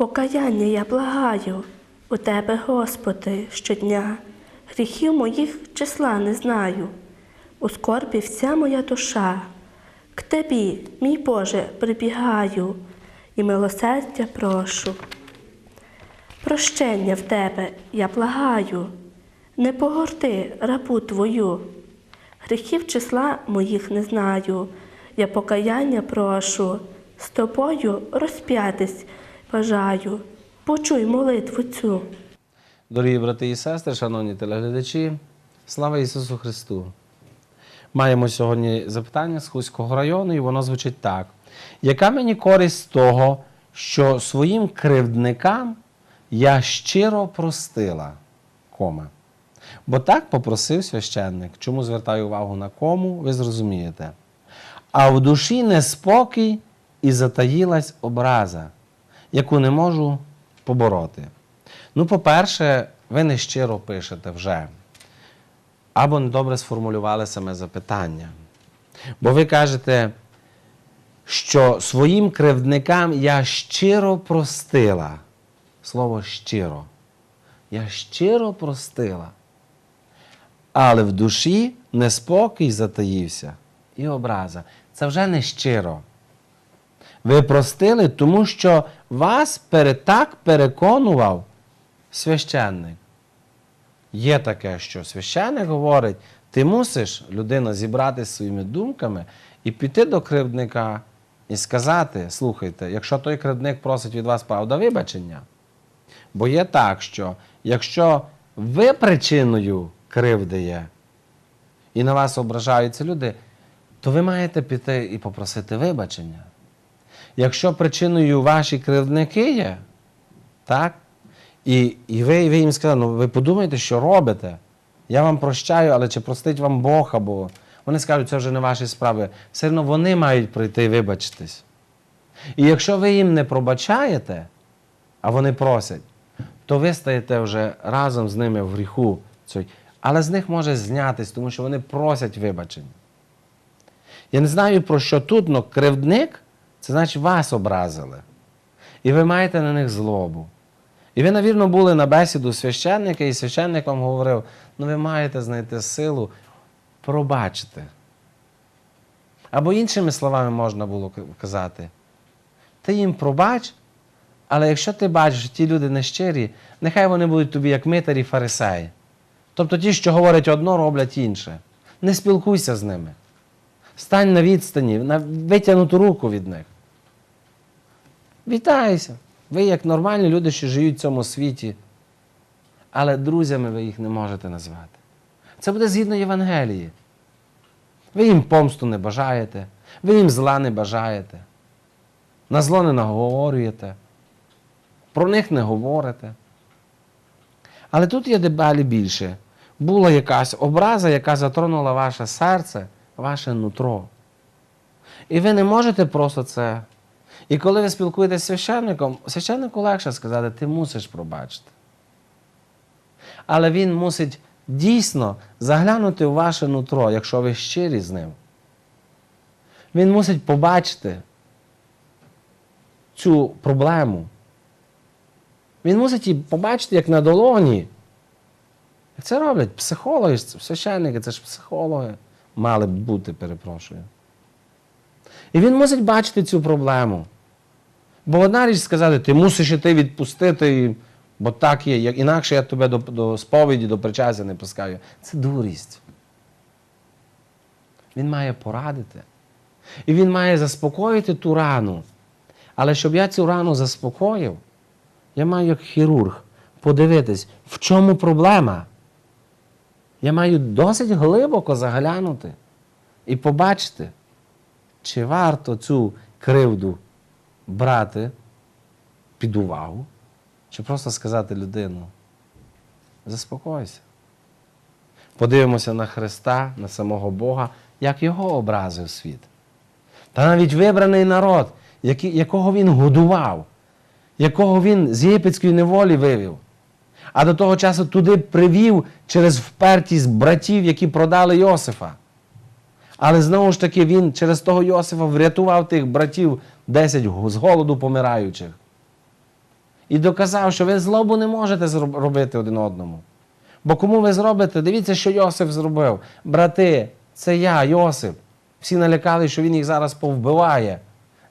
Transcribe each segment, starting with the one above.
Покаяння я благаю. У Тебе, Господи, щодня, гріхів моїх числа не знаю, у скорбі вся моя душа. К Тебі, мій Боже, прибігаю. І милосердя прошу. Прощення в Тебе я благаю, не погорди рабу Твою. Гріхів числа моїх не знаю, я покаяння прошу, з тобою розп'ятись бажаю, почуй молитву цю. Дорогі брати і сестри, шановні телеглядачі, слава Ісусу Христу! Маємо сьогодні запитання з Хуського району, і воно звучить так: яка мені користь з того, що своїм кривдникам я щиро простила? Кома. Бо так попросив священник. Чому звертаю увагу на кому, ви зрозумієте. А в душі неспокій і затаїлась образа, яку не можу побороти. Ну, по-перше, ви не щиро пишете вже. Або недобре сформулювали саме запитання. Бо ви кажете, що своїм кривдникам я щиро простила. Слово щиро. Я щиро простила. Але в душі неспокій затаївся і образа. Це вже не щиро. Ви простили, тому що вас так переконував священник. Є таке, що священник говорить, ти мусиш людина зібратися своїми думками і піти до кривдника і сказати: слухайте, якщо той кривдник просить від вас правда вибачення. Бо є так, що якщо ви причиною кривди є, і на вас ображаються люди, то ви маєте піти і попросити вибачення. Якщо причиною ваші кривдники є, так? І, і ви, ви їм сказали, ну ви подумайте, що робите. Я вам прощаю, але чи простить вам Бог або. Вони скажуть, це вже не ваші справи. Все одно вони мають прийти і вибачитись. І якщо ви їм не пробачаєте, а вони просять, то ви стаєте вже разом з ними в гріху. Але з них може знятись, тому що вони просять вибачення. Я не знаю про що тут, але кривдник це значить вас образили. І ви маєте на них злобу. І ви, навірно, були на бесіду священника, і священник вам говорив: ну ви маєте знайти силу пробачити. Або іншими словами можна було казати: ти їм пробач, але якщо ти бачиш, що ті люди нещирі, нехай вони будуть тобі як митарі фарисеї. Тобто ті, що говорять одно, роблять інше. Не спілкуйся з ними. Стань на відстані, на витягнуту руку від них. Вітайся. Ви як нормальні люди, що живуть в цьому світі. Але друзями ви їх не можете назвати. Це буде згідно Євангелії. Ви їм помсту не бажаєте, ви їм зла не бажаєте. На зло не наговорюєте, про них не говорите. Але тут є дебалі більше. Була якась образа, яка затронула ваше серце, ваше нутро. І ви не можете просто це. І коли ви спілкуєтеся з священником, священнику легше сказати, ти мусиш пробачити. Але він мусить дійсно заглянути в ваше нутро, якщо ви щирі з ним. Він мусить побачити цю проблему. Він мусить її побачити як на долоні. Як це роблять психологи, священники, це ж психологи мали б бути, перепрошую. І він мусить бачити цю проблему. Бо одна річ сказати, ти мусиш іти відпустити, бо так є, як- інакше я тебе до, до сповіді, до причастя не пускаю. Це дурість. Він має порадити. І він має заспокоїти ту рану. Але щоб я цю рану заспокоїв, я маю як хірург подивитись, в чому проблема. Я маю досить глибоко заглянути і побачити, чи варто цю кривду брати під увагу, чи просто сказати людину, заспокойся. Подивимося на Христа, на самого Бога, як його образив світ. Та навіть вибраний народ, якого він годував, якого він з єгипетської неволі вивів. А до того часу туди привів через впертість братів, які продали Йосифа. Але знову ж таки він через того Йосифа врятував тих братів 10 з голоду помираючих. і доказав, що ви злобу не можете робити один одному. Бо кому ви зробите, дивіться, що Йосип зробив. Брати, це я, Йосип. Всі налякали, що він їх зараз повбиває.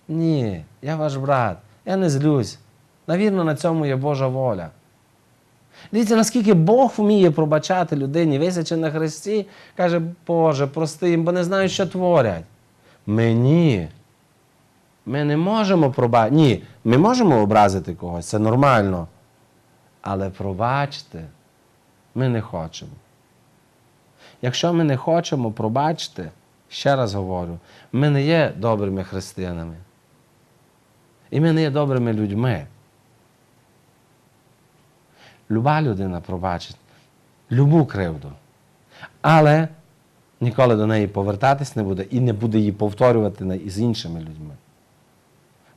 Ні, я ваш брат, я не злюсь. Навірно, на цьому є Божа воля. Дивіться, наскільки Бог вміє пробачати людині, висячи на хресті, каже, Боже, прости їм, бо не знають, що творять. Ми ні. Ми не можемо пробачити. Ні, ми можемо образити когось, це нормально. Але пробачте, ми не хочемо. Якщо ми не хочемо пробачити, ще раз говорю, ми не є добрими християнами. І ми не є добрими людьми. Люба людина пробачить любу кривду. Але ніколи до неї повертатись не буде і не буде її повторювати із іншими людьми.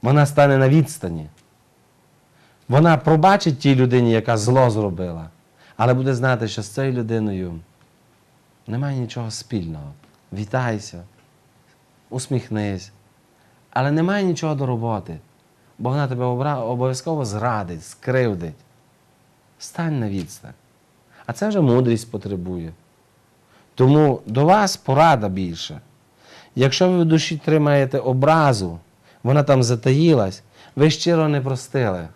Вона стане на відстані. Вона пробачить тій людині, яка зло зробила, але буде знати, що з цією людиною немає нічого спільного. Вітайся, усміхнись. Але немає нічого до роботи, бо вона тебе обов'язково зрадить, скривдить. Стань на відстань. А це вже мудрість потребує. Тому до вас порада більше. Якщо ви в душі тримаєте образу, вона там затаїлась, ви щиро не простили.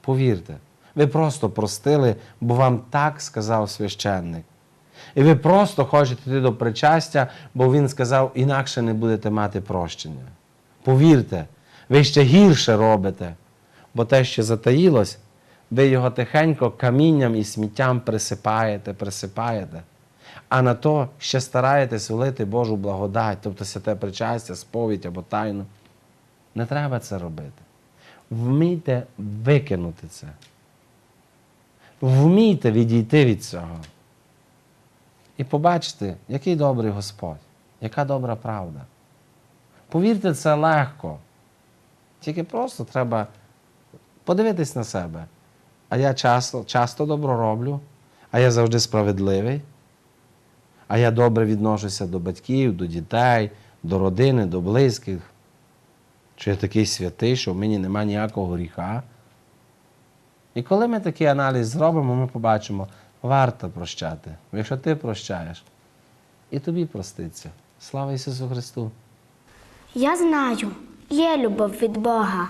Повірте, ви просто простили, бо вам так сказав священник. І ви просто хочете йти до причастя, бо він сказав, інакше не будете мати прощення. Повірте, ви ще гірше робите, бо те, що затаїлось, ви його тихенько камінням і сміттям присипаєте, присипаєте. А на то ще стараєтесь влити Божу благодать, тобто святе причастя, сповідь або тайну. Не треба це робити. Вмійте викинути це. Вмійте відійти від цього. І побачите, який добрий Господь, яка добра правда. Повірте, це легко. Тільки просто треба подивитись на себе. А я часто, часто добро роблю, а я завжди справедливий, а я добре відношуся до батьків, до дітей, до родини, до близьких. Чи я такий святий, що в мені немає ніякого гріха. І коли ми такий аналіз зробимо, ми побачимо, варто прощати. Якщо ти прощаєш, і тобі проститься. Слава Ісусу Христу! Я знаю, є любов від Бога.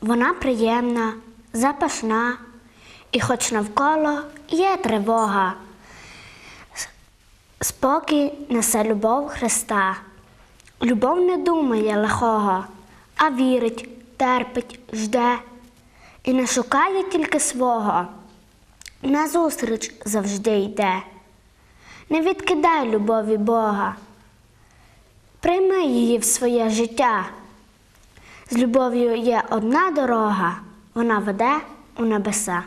Вона приємна, запашна, і хоч навколо є тривога. Спокій несе любов Христа. Любов не думає лихого, а вірить, терпить, жде і не шукає тільки свого. Назустріч завжди йде. Не відкидай любові Бога. Прийми її в своє життя. З любов'ю є одна дорога, вона веде у небеса.